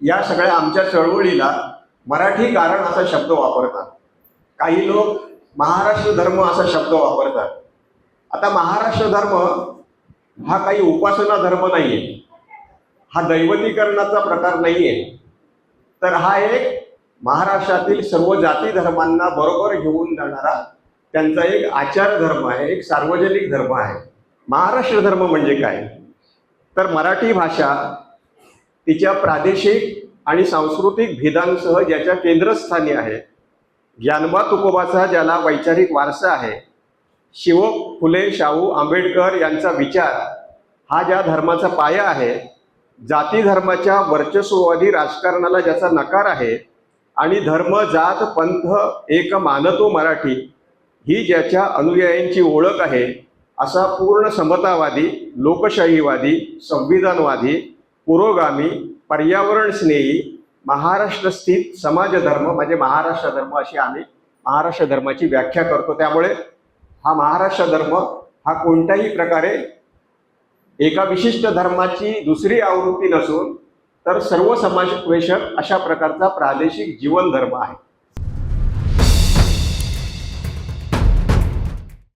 या सगळ्या आमच्या चळवळीला मराठी कारण असा शब्द वापरतात. काही लोक महाराष्ट्र धर्म असा शब्द वापरतात. आता महाराष्ट्र धर्म हा काही उपासना धर्म नाही आहे हा दैवतीकरणाचा प्रकार नाही आहे तर हा एक महाराष्ट्रातील सर्व जाती धर्मांना बरोबर घेऊन जाणारा त्यांचा एक आचार धर्म आहे एक सार्वजनिक धर्म आहे. महाराष्ट्र धर्म म्हणजे काय? तर मराठी भाषा तिच्या प्रादेशिक आणि सांस्कृतिक भेदांसह ज्याच्या केंद्रस्थानी आहे ज्ञानबा तुकोबाचा ज्याला वैचारिक वारसा आहे शिव फुले शाहू आंबेडकर यांचा विचार हा ज्या धर्माचा पाया आहे जाती धर्माच्या वर्चस्ववादी राजकारणाला ज्याचा नकार आहे आणि धर्म जात पंथ एक मानतो मराठी ही ज्याच्या अनुयायांची ओळख आहे असा पूर्ण समतावादी लोकशाहीवादी संविधानवादी पुरोगामी पर्यावरण स्नेही महाराष्ट्र स्थित समाज धर्म म्हणजे महाराष्ट्र धर्म अशी आम्ही महाराष्ट्र धर्माची व्याख्या करतो. त्यामुळे हा महाराष्ट्र धर्म हा कोणत्याही प्रकारे एका विशिष्ट धर्माची दुसरी आवृत्ती नसून तर सर्व समावेशक अशा प्रकारचा प्रादेशिक जीवन धर्म आहे.